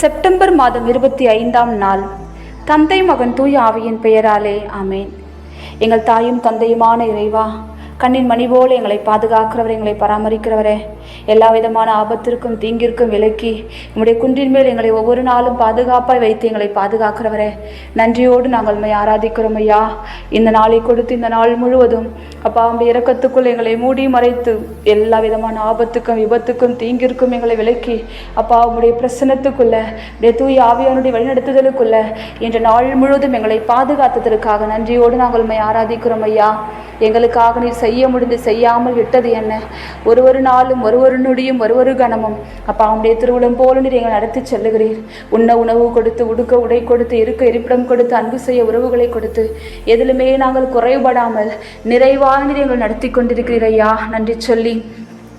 September மாதம் இருபத்தி ஐந்தாம் நாள். தந்தை மகன் தூய ஆவியின் பெயராலே ஆமேன். எங்கள் தாயும் தந்தையுமான இறைவா கண்ணின் மணி போல எங்களை பாதுகாக்கிறவர் எங்களை பராமரிக்கிறவரே எல்லா விதமான ஆபத்திற்கும் தீங்கிற்கும் விலக்கி உங்களுடைய குன்றின் மேல் எங்களை ஒவ்வொரு நாளும் பாதுகாப்பாய் வைத்து எங்களை பாதுகாக்கிறவரே. நன்றியோடு நாங்கள் உண்மை ஆராதிக்கிறோம் ஐயா. இந்த நாளை கொடுத்து இந்த நாள் முழுவதும் அப்பா உம்முடைய இறக்கத்துக்குள் எங்களை மூடி மறைத்து எல்லா விதமான ஆபத்துக்கும் விபத்துக்கும் தீங்கிற்கும் எங்களை விலக்கி அப்பா உங்களுடைய பிரசனத்துக்குள்ள உடைய தூய ஆவியானுடைய வழிநடத்துதலுக்குள்ள இன்று நாள் முழுவதும் எங்களை பாதுகாத்ததற்காக நன்றியோடு நாங்கள் உண்மை ஆராதிக்கிறோம் ஐயா. எங்களுக்காக நீ செய்ய முடிந்து செய்யாமல் விட்டது என்ன? ஒரு ஒரு நாளும் ஒரு ஒரு நொடியும் ஒரு ஒரு கணமும். அப்பா உம்முடைய திருவிழம் போல நீர் எங்களை நடத்தி செல்லுகிறீர். உண்ண உணவு கொடுத்து உடுக்க உடை கொடுத்து இருக்க இருப்பிடம் கொடுத்து அன்பு செய்ய உறவுகளை கொடுத்து எதிலுமே நாங்கள் குறைபடாமல் நிறைவாக நீர் எங்களை நடத்தி கொண்டிருக்கிறீர் ஐயா. நன்றி சொல்லி.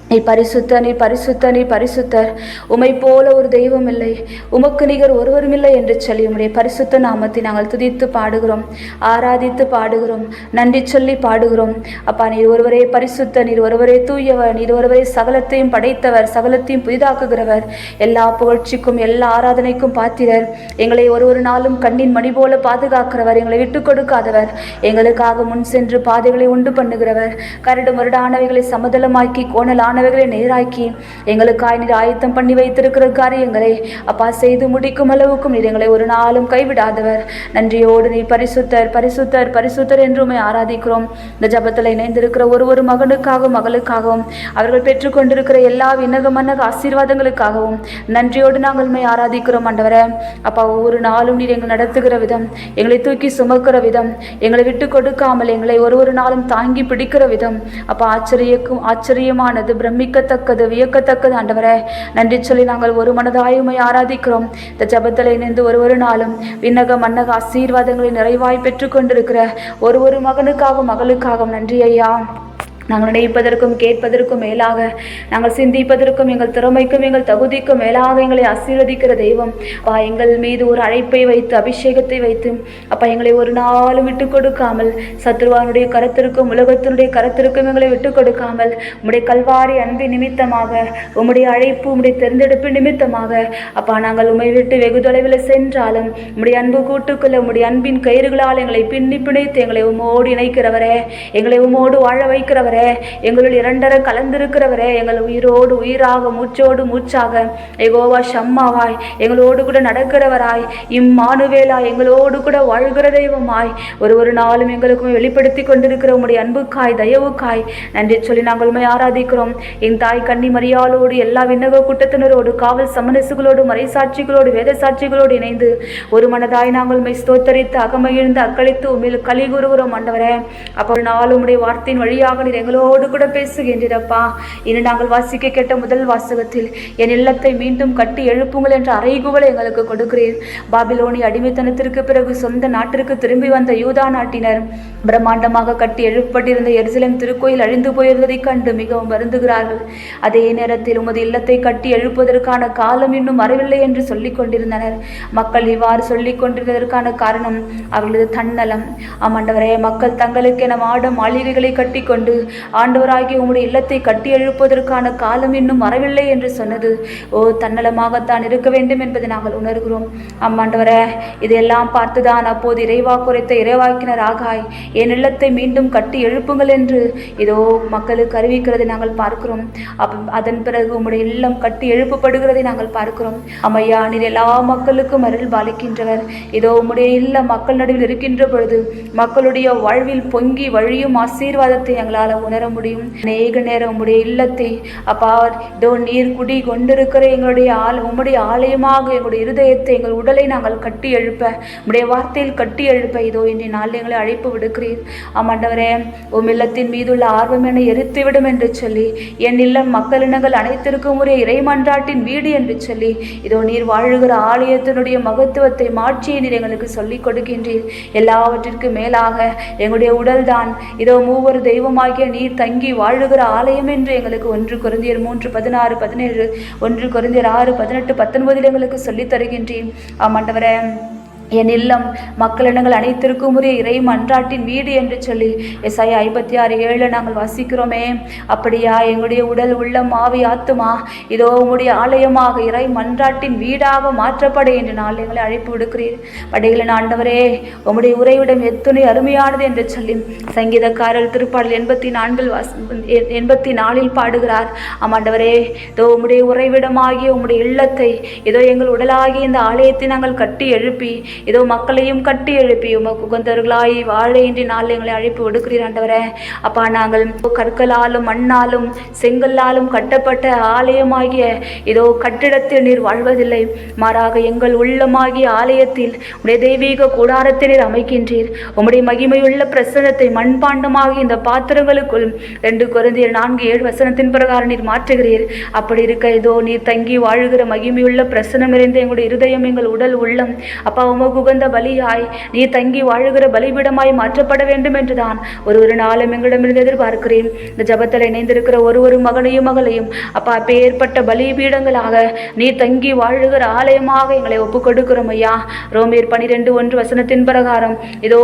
நீ பரிசுத்த நீ பரிசுத்த நீ பரிசுத்தர். உமை போல ஒரு தெய்வம் இல்லை. உமக்கு நிகர் ஒருவரும் இல்லை என்று சொல்லி உம்முடைய பரிசுத்த நாமத்தை நாங்கள் துதித்து பாடுகிறோம். ஆராதித்து பாடுகிறோம். நன்றி சொல்லி பாடுகிறோம். அப்பா நீர் ஒருவரே பரிசுத்த நீர் ஒருவரே தூயவர் நீர் ஒருவரே சகலத்தையும் படைத்தவர் சகலத்தையும் புதிதாக்குகிறவர். எல்லா புகழ்ச்சிக்கும் எல்லா ஆராதனைக்கும் பாத்திரர். எங்களை ஒரு ஒரு நாளும் கண்ணின் மணி போல பாதுகாக்கிறவர். எங்களை விட்டு கொடுக்காதவர். எங்களுக்காக முன் சென்று பாதைகளை உண்டு பண்ணுகிறவர். கரடு மருடானவைகளை சமதளமாக்கி கோணலானவைகளை நேராக்கி எங்களுக்காய் நீர் ஆயத்தம் பண்ணி வைத்திருக்கிற காரியங்களை அப்பா செய்து முடிக்கும் அளவுக்கும் நீர் எங்களை ஒரு நாளும் கைவிடாதவர். நன்றியோடு நீர் பரிசுத்தர் பரிசுத்தர் பரிசுத்தர் என்றுமே ஆராதிக்கிறோம். இந்த ஜபத்தில் இணைந்திருக்கிற ஒரு ஒரு மகனுக்காகவும் மகளுக்காகவும் அவர்கள் பெற்றுக்கொண்டிருக்கிற எல்லா விண்ணக மன்னக ஆசீர்வாதங்களுக்காகவும் நன்றியோடு நாங்கள் உண்மை ஆராதிக்கிறோம் ஆண்டவரே. அப்பா ஒவ்வொரு நாளும் நீர் எங்களை நடத்துகிற விதம் எங்களை தூக்கி சுமக்கிற விதம் எங்களை விட்டு கொடுக்காமல் எங்களை ஒரு ஒரு நாளும் தாங்கி பிடிக்கிற விதம். அப்பா ஆச்சரியக்கும் ஆச்சரியமானது பிரமிக்கத்தக்கது வியக்கத்தக்கது ஆண்டவரே. நன்றி சொல்லி நாங்கள் ஒரு மனதாயுமை ஆராதிக்கிறோம். இந்த ஜபத்தில் இணைந்து ஒரு ஒரு நாளும் விண்ணக மன்னக ஆசீர்வாதங்களை நிறைவாய் பெற்றுக்கொண்டிருக்கிற ஒரு ஒரு மகனுக்காகவும் மகளுக்காகவும் நன்றி ஐயா. நாங்கள் நினைப்பதற்கும் கேட்பதற்கும் மேலாக நாங்கள் சிந்திப்பதற்கும் எங்கள் திறமைக்கும் எங்கள் தகுதிக்கும் மேலாக எங்களை ஆசீர்வதிக்கிற தெய்வம். அப்பா எங்கள் மீது ஒரு அழைப்பை வைத்து அபிஷேகத்தை வைத்து அப்பா எங்களை ஒரு நாளும் விட்டு கொடுக்காமல் சத்ருவானுடைய கரத்திற்கும் உலகத்தினுடைய கரத்திற்கும் எங்களை விட்டு கொடுக்காமல் உம்முடைய கல்வாரி அன்பின் நிமித்தமாக உம்முடைய அழைப்பு உம்முடைய தேர்ந்தெடுப்பு நிமித்தமாக அப்பா நாங்கள் உம்மை விட்டு வெகு தொலைவில் சென்றாலும் உம்முடைய அன்பு கூட்டுக்குள்ள உம்முடைய அன்பின் கயிறுகளால் எங்களை பின்னி பிணைத்து எங்களை உம்மோடு இணைக்கிறவரே எங்களை உம்மோடு வாழ வைக்கிறவரே எங்களுள் இரண்டரை கலந்திருக்கிறவரே எங்கள் உயிரோடு உயிராக மூச்சோடு மூச்சாக. எகோவா ஷம்மாவாய் எங்களோடு கூட நடக்கிறவராய். இம்மானுவேலா எங்களோடு கூட வாழ்கிற தெய்வமாய். ஒரு ஒரு நாளும் எங்களுக்கும் வெளிப்படுத்தி கொண்டிருக்கிற உங்களுடைய அன்புக்காய் தயவுக்காய். நன்றி சொல்லி நாங்கள் உண்மை ஆராதிக்கிறோம். என் தாய் கன்னி மரியாளோடு எல்லா விண்ணக கூட்டத்தினரோடு காவல் சமனசுகளோடு மறைசாட்சிகளோடு வேத சாட்சிகளோடு இணைந்து. ஒரு மனதாய் நாங்கள் உண்மை ஸ்தோத்தரித்து அகமகிழ்ந்து அக்களித்து உண்மையில் கலி கூறுகிறோம் ஆண்டவரே. அப்போ நாள் உம்முடைய வார்த்தையின் வழியாக நீர் எங்களோடு கூட பேசுகின்றப்பா இனி நாங்கள் வாசிக்க கேட்ட முதல் வாசகத்தில் என் இல்லத்தை மீண்டும் கட்டி எழுப்புங்கள் என்ற அறைகூவலை எங்களுக்கு கொடுக்கிறீர். பாபிலோனி அடிமைத்தனத்திற்கு பிறகு சொந்த நாட்டிற்கு திரும்பி வந்த யூதா நாட்டினர். பிரம்மாண்டமாக கட்டி எழுப்பப்பட்டிருந்த எருசலேம் திருக்கோயில் அழிந்து போயிருந்ததைக் கண்டு மிகவும் வருந்துகிறார்கள். அதே நேரத்தில் உமது இல்லத்தை கட்டி எழுப்புவதற்கான காலம் இன்னும் வரவில்லை என்று சொல்லிக் கொண்டிருந்தனர். மக்கள் இவ்வாறு சொல்லிக் கொண்டிருந்ததற்கான காரணம் அவர்களது தன்னலம். ஆமாண்டவரே மக்கள் தங்களுக்கென மாட மாளிகைகளை கட்டிக்கொண்டு ஆண்டவராகிய உம்முடைய இல்லத்தை கட்டி எழுப்புவதற்கான காலம் இன்னும் வரவில்லை என்று சொன்னது. ஓ தன்னலமாகத்தான் இருக்க வேண்டும் என்பதை நாங்கள் உணர்கிறோம். அம்மாண்டவரே இதையெல்லாம் பார்த்துதான் அப்போது இறைவா குறைத்த இறைவாக்கினர் ஆகாய். என் இல்லத்தை மீண்டும் கட்டி எழுப்புங்கள் என்று இதோ மக்களுக்கு அறிவிக்கிறதை நாங்கள் பார்க்கிறோம். அப் அதன் பிறகு உம்முடைய இல்லம் கட்டி எழுப்பப்படுகிறதை நாங்கள் பார்க்கிறோம். அம்மையா நீர் எல்லா மக்களுக்கும் அருள் பாலிக்கின்றவர். இதோ உம்முடைய இல்ல மக்கள் நடுவில் இருக்கின்ற பொழுது மக்களுடைய வாழ்வில் பொங்கி வழியும் ஆசீர்வாதத்தை எங்களால் உணர முடியும். அநேக நேரம் உம்முடைய இல்லத்தை அப்பா இதோ நீர் குடி கொண்டிருக்கிற எங்களுடைய ஆள் உம்முடைய ஆலயமாக எங்களுடைய இருதயத்தை எங்கள் உடலை நாங்கள் கட்டி எழுப்ப உம்முடைய வார்த்தையில் கட்டி எழுப்ப இதோ இன்றைய நாள் எங்களை அழைப்பு விடுக்கிறீர். ஆமாண்டவரே உம் இல்லத்தின் மீதுள்ள ஆர்வம் என எரித்துவிடும் என்று சொல்லி என் இல்லம் மக்களினங்கள் அனைத்திற்கும் ஒரு இறைமன்றாட்டின் வீடு என்று சொல்லி இதோ நீர் வாழுகிற ஆலயத்தினுடைய மகத்துவத்தை மாற்றி நீர் எங்களுக்கு சொல்லிக் கொடுக்கின்றீர். எல்லாவற்றிற்கும் மேலாக எங்களுடைய உடல்தான் இதோ மூவர் தெய்வமாகிய நீர் தங்கி வாழுகிற ஆலயம் என்று எங்களுக்கு ஒன்று குருந்தியர் மூன்று பதினாறு பதினேழு ஒன்று குருந்தியர் ஆறு பதினெட்டு பத்தொன்பதில் எங்களுக்கு சொல்லித் தருகின்றேன் ஆமாண்டவரே என் இல்லம் மக்களிடங்கள் அனைத்திற்கும் உரிய இறை மன்றாட்டின் வீடு என்று சொல்லி எஸ்ஐ ஐம்பத்தி ஆறு ஏழில் நாங்கள் வசிக்கிறோமே. அப்படியா எங்களுடைய உடல் உள்ளம் ஆவி ஆத்துமா இதோ உங்களுடைய ஆலயமாக இறை மன்றாட்டின் வீடாக மாற்றப்பட என்று நாள் எங்களை அழைப்பு விடுக்கிறீர். படைகளின் ஆண்டவரே உம்முடைய உறைவிடம் எத்துணை அருமையானது என்று சொல்லி சங்கீதக்காரர் திருப்பாடல் எண்பத்தி நான்கில் வாஸ் எண்பத்தி நாலில் பாடுகிறார். ஆமாண்டவரே இதோ உங்களுடைய உறைவிடமாகிய உங்களுடைய இல்லத்தை இதோ எங்கள் உடலாகிய இந்த ஆலயத்தை நாங்கள் கட்டி எழுப்பி இதோ மக்களையும் கட்டி எழுப்பி உமக்கு உகந்தவர்களாய் வாழ இன்றி நாள் எங்களை அழைப்பு விடுக்கிறீர் ஆண்டவரே. அப்பா நாங்கள் கற்களாலும் மண்ணாலும் செங்கல்லாலும் கட்டப்பட்ட ஆலயமாகிய இதோ கட்டிடத்தில் நீர் வாழ்வதில்லை. மாறாக எங்கள் உள்ளமாகிய ஆலயத்தில் உடைய தெய்வீக கூடாரத்தை நீர் அமைக்கின்றீர். உம்முடைய மகிமையுள்ள பிரசனத்தை மண்பாண்டமாகிய இந்த பாத்திரங்களுக்குள் ரெண்டு குருந்தியர் நான்கு ஏழு வசனத்தின் பிரகாரம் நீர் மாற்றுகிறீர். அப்படி இருக்க இதோ நீர் தங்கி வாழுகிற மகிமையுள்ள பிரசனம் நிறைந்த எங்களுடைய இருதயம் எங்கள் உடல் உள்ளம். அப்பா உகந்த பலியாய் நீ தங்கி வாழுகிற பலிபீடமாய் மாற்றப்பட வேண்டும் என்றுதான் ஒரு ஒரு நாளும் எங்களிடமிருந்து எதிர்பார்க்கிறேன். இந்த ஜபத்தில் இணைந்திருக்கிற ஒரு ஒரு மகனையும் மகளையும் அப்பா அப்பேற்பட்ட பலிபீடங்களாக நீ தங்கி வாழுகிற ஆலயமாக எங்களை ஒப்புக் கொடுக்கிறோம் ஐயா. ரோமேர் பனிரெண்டு ஒன்று வசனத்தின் பிரகாரம் இதோ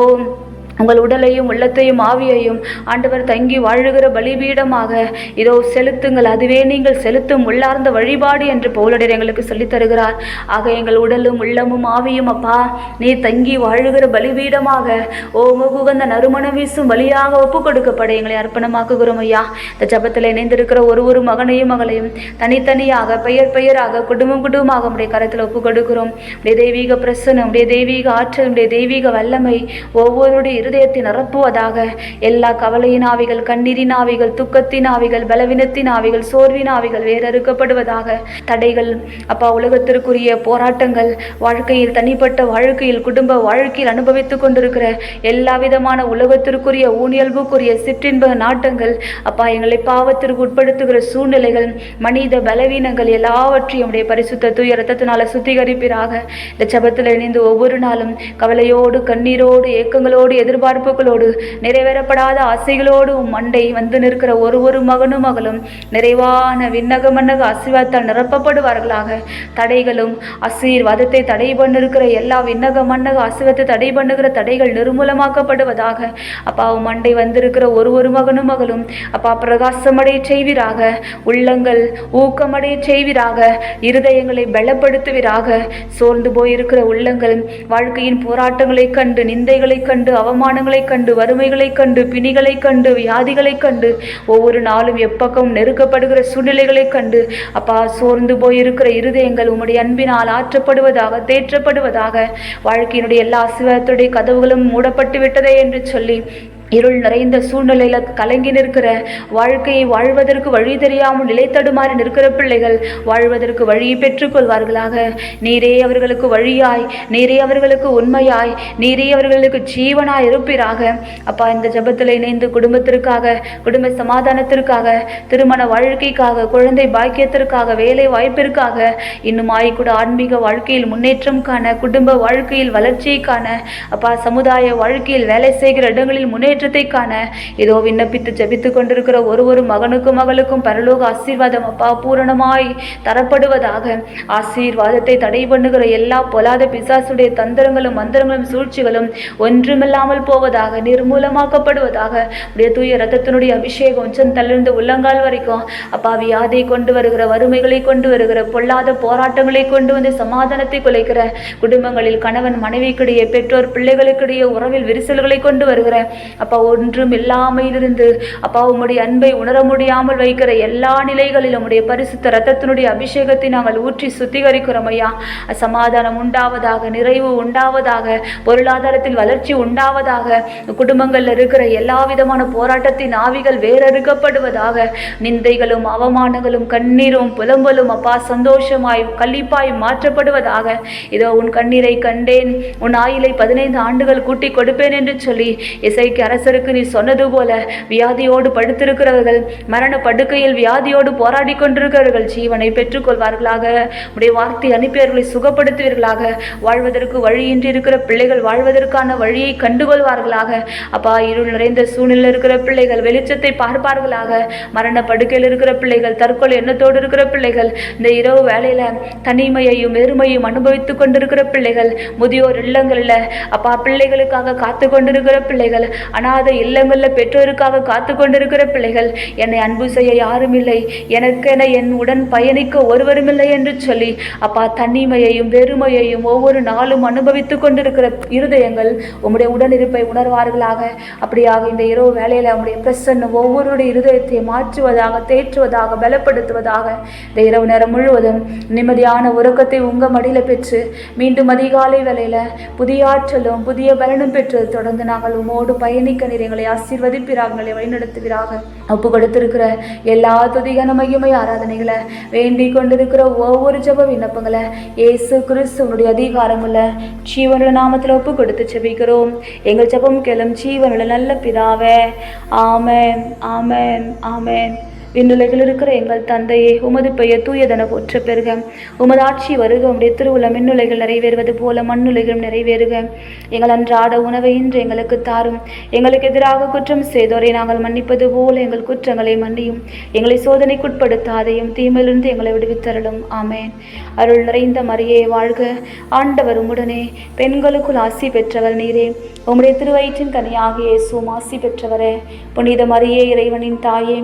உங்கள் உடலையும் உள்ளத்தையும் ஆவியையும் ஆண்டவர் தங்கி வாழுகிற பலிபீடமாக. இதோ செலுத்துங்கள். அதுவே நீங்கள் செலுத்தும் உள்ளார்ந்த வழிபாடு என்று பவுலடர் எங்களுக்கு சொல்லித் தருகிறார். ஆக எங்கள் உடலும் உள்ளமும் ஆவியும் அப்பா நீ தங்கி வாழுகிற பலிபீடமாக. ஓ முகுகந்த நறுமண வீசும் வழியாக ஒப்பு கொடுக்கப்பட எங்களை அர்ப்பணமாக்குகிறோம் ஐயா. இந்த ஜபத்தில் இணைந்திருக்கிற ஒரு ஒரு மகனையும் மகளையும் தனித்தனியாக பெயர் பெயராக குடும்பம் குடும்பமாக உடைய கரத்தில் ஒப்பு கொடுக்கிறோம் உடைய தெய்வீக பிரசனம் உடைய தெய்வீக ஆற்றல் உடைய தெய்வீக வல்லமை ஒவ்வொருடைய இருதயத்தை நிரப்புவதாக. எல்லா கவலையின் ஆவிகள் கண்ணீரின் ஆவிகள் துக்கத்தின் ஆவிகள் பலவீனத்தின் ஆவிகள் சோர்வின் ஆவிகள் வேறறுக்கப்படுவதாக. தடைகள் அப்பா உலகத்திற்குரிய போராட்டங்கள் வாழ்க்கையில் தனிப்பட்ட வாழ்க்கையில் குடும்ப வாழ்க்கையில் அனுபவித்துக் கொண்டிருக்கிற எல்லா விதமான உலகத்திற்குரிய ஊனியல்புக்குரிய சிற்றின்ப நாட்டங்கள் அப்பா எங்களை பாவத்திற்கு உட்படுத்துகிற சூழ்நிலைகள் மனித பலவீனங்கள் எல்லாவற்றையும் உடைய பரிசுத்த தூய ரத்தத்தினால சுத்திகரிப்பீராக. இந்த ஜபத்தில் இணைந்து ஒவ்வொரு நாளும் கவலையோடு கண்ணீரோடு ஏக்கங்களோடு எதிர்பார்ப்புகளோடு நிறைவேறப்படாத ஆசைகளோடு மண்டை வந்து நிற்கிற ஒரு ஒரு மகனும் மகளும் நிறைவான விண்ணக மன்னக ஆசீர்வாதத்தால் நிரப்பப்படுவார்களாக. தடைகளும் ஆசீர்வாதத்தை தடை பண்ணிருக்கிற எல்லா விண்ணக மன்னக ஆசீர்வாதத்தை தடை பண்ணுகிற தடைகள் நிர்மூலமாக்கப்படுவதாக அப்பா மண்டை வந்திருக்கிற ஒரு ஒரு மகனும் மகளும் அப்பா பிரகாசமடை செய்வீராக உள்ளங்கள் ஊக்கமடைய செய்வீராக இருதயங்களை பலப்படுத்துவீராக. சோர்ந்து போயிருக்கிற உள்ளங்கள் வாழ்க்கையின் போராட்டங்களைக் கண்டு நிந்தைகளைக் கண்டு அவமானங்களைக் கண்டு வறுமைகளைக் கண்டு பிணிகளைக் கண்டு வியாதிகளைக் கண்டு ஒவ்வொரு நாளும் எப்பக்கம் நெருக்கப்படுகிற சூழ்நிலைகளைக் கண்டு அப்பா சோர்ந்து போயிருக்கிற இருதயங்கள் உம்முடைய அன்பினால் ஆற்றப்படுவதாக தேற்றப்படுவதாக வாழ்க்கையினுடைய எல்லா ஆசீர்வாதத்துடைய கதவுகளும் மூடப்பட்டு விட்டதே என்று சொல்லி இருள் நிறைந்த சூழ்நிலையில கலங்கி நிற்கிற வாழ்க்கையை வாழ்வதற்கு வழி தெரியாமல் நிலை தடுமாறி நிற்கிற பிள்ளைகள் வாழ்வதற்கு வழியை பெற்றுக்கொள்வார்களாக நீரே அவர்களுக்கு வழியாய் நீரே அவர்களுக்கு உண்மையாய் நீரே அவர்களுக்கு ஜீவனாய் இருப்பீராக. அப்பா இந்த ஜெபத்தில் இணைந்து குடும்பத்திற்காக குடும்ப சமாதானத்திற்காக திருமண வாழ்க்கைக்காக குழந்தை பாக்கியத்திற்காக வேலை வாய்ப்பிற்காக இன்னும் ஆய்கூட ஆன்மீக வாழ்க்கையில் முன்னேற்றம் காண குடும்ப வாழ்க்கையில் வளர்ச்சியை காண அப்பா சமுதாய வாழ்க்கையில் வேலை செய்கிற இடங்களில் முன்னேற்றம் முன்னேற்றத்தை காண ஏதோ விண்ணப்பித்து ஜபித்துக் கொண்டிருக்கிற ஒரு ஒரு மகனுக்கும் மகளுக்கும் பரலோக ஆசீர்வாதம் அப்பா பூரணமாய் தரப்படுவதாக ஆசீர்வாதத்தை தடை பண்ணுகிற எல்லா பொல்லாத பிசாசுடைய தந்திரங்களும் மந்திரங்களும் சூழ்ச்சிகளும் ஒன்றுமில்லாமல் போவதாக நிர்மூலமாக்கப்படுவதாக உடைய தூய ரத்தத்தினுடைய அபிஷேகம் உச்சம் தள்ளிருந்து உள்ளங்கால் வரைக்கும் அப்பா வியாதை கொண்டு வருகிற வறுமைகளை கொண்டு வருகிற பொல்லாத போராட்டங்களை கொண்டு வந்து சமாதானத்தை குலைக்கிற குடும்பங்களில் கணவன் மனைவிக்கிடையே பெற்றோர் பிள்ளைகளுக்கிடையே உறவில் விரிசல்களை கொண்டு வருகிற அப்பா அப்பா ஒன்றும் இல்லாமையிலிருந்து அப்பா உம்முடைய அன்பை உணர முடியாமல் வைக்கிற எல்லா நிலைகளிலும் உம்முடைய பரிசுத்த ரத்தத்தினுடைய அபிஷேகத்தை நாங்கள் ஊற்றி சுத்திகரிக்கிறோம் ஐயா. சமாதானம் உண்டாவதாக நிறைவு உண்டாவதாக பொருளாதாரத்தில் வளர்ச்சி உண்டாவதாக குடும்பங்களில் இருக்கிற எல்லா விதமான போராட்டத்தின் ஆவிகள் வேறறுக்கப்படுவதாக நிந்தைகளும் அவமானங்களும் கண்ணீரும் புலம்பலும் அப்பா சந்தோஷமாய் கள்ளிப்பாய் மாற்றப்படுவதாக இதோ உன் கண்ணீரை கண்டேன் உன் ஆயிலை பதினைந்து ஆண்டுகள் கூட்டி கொடுப்பேன் என்று சொல்லி இசைக்கு அரசருக்கு நீ சொன்னது போல வியாதியோடு படுத்திருக்கிறவர்கள் மரண படுக்கையில் வியாதியோடு போராடி கொண்டிருக்கிறவர்கள் ஜீவனை பெற்றுக்கொள்வார்களாக. உடைய வார்த்தை அனுப்பியவர்களை சுகப்படுத்துவீர்களாக. வாழ்வதற்கு வழியின்றி இருக்கிற பிள்ளைகள் வாழ்வதற்கான வழியை கண்டுகொள்வார்களாக. அப்பா இருள் நிறைந்த சூழ்நிலை இருக்கிற பிள்ளைகள் வெளிச்சத்தை பார்ப்பார்களாக. மரண படுக்கையில் இருக்கிற பிள்ளைகள் தற்கொலை எண்ணத்தோடு இருக்கிற பிள்ளைகள் இந்த இரவு வேலையில தனிமையையும் வெறுமையும் அனுபவித்துக் கொண்டிருக்கிற பிள்ளைகள் முதியோர் இல்லங்களில் அப்பா பிள்ளைகளுக்காக காத்து கொண்டிருக்கிற பிள்ளைகள் அனாதை இல்லங்களில் பெற்றோருக்காக காத்து கொண்டிருக்கிற பிள்ளைகள் என்னை அன்பு செய்ய யாரும் இல்லை. எனக்கென என் உடன் பயணிக்க ஒருவரும் இல்லை என்று சொல்லி அப்பா தனிமையையும் வெறுமையையும் ஒவ்வொரு நாளும் அனுபவித்துக் கொண்டிருக்கிற இருதயங்கள் உம்முடைய உடனிருப்பை உணர்வார்களாக. அப்படியாக இந்த இரவு வேலையில் அவங்களுடைய பிரசன்னம் ஒவ்வொருடைய இருதயத்தை மாற்றுவதாக தேற்றுவதாக பலப்படுத்துவதாக இந்த இரவு நேரம் முழுவதும் நிம்மதியான உறக்கத்தை உங்க மடியில பெற்று மீண்டும் அதிகாலை வேலையில் புதிய ஆற்றலும் புதிய பலனும் பெற்று தொடர்ந்து நாங்கள் உமோடு பயணிக்க நீர் எங்களை ஆசீர்வதிப்பிறாக எங்களை வழிநடத்துவீராக. ஒப்பு கொடுத்திருக்கிற எல்லா துதிகன மகிமை ஆராதனைகளை வேண்டிக் கொண்டிருக்கிற ஒவ்வொரு ஜப விண்ணப்பங்களை இயேசு கிறிஸ்துவனுடைய அதிகாரமுள்ள ஜீவனுள்ள நாமத்தில் ஒப்பு கொடுத்து ஜெபிக்கிறோம். எங்கள் ஜபம் கேளும் ஜீவனுள்ள நல்ல பிதாவே. ஆமேன் ஆமேன் ஆமேன். விண்ணுலகில் இருக்கிற எங்கள் தந்தையே உமது பெயர் தூயதென போற்ற பெருக உமது ஆட்சி வருக உடைய திருவுள்ள மின்னுலைகள் நிறைவேறுவது போல மண்ணுலைகளும் நிறைவேறுக. எங்கள் அன்றாட உணவை இன்று எங்களுக்கு தாரும். எங்களுக்கு எதிராக குற்றம் செய்தோரை நாங்கள் மன்னிப்பது போல எங்கள் குற்றங்களை மன்னியும். எங்களை சோதனைக்குட்படுத்தாதையும் தீமையிலிருந்து எங்களை விடுவித்தரலும் ஆமேன். அருள் நிறைந்த மரியே வாழ்க. ஆண்டவர் உம்முடனே. பெண்களுக்குள் ஆசி பெற்றவர் நீரே. உம்முடைய திருவயிற்றின் கனியாகிய இயேசுவும் ஆசி பெற்றவரே. புனித மரியே இறைவனின் தாயே.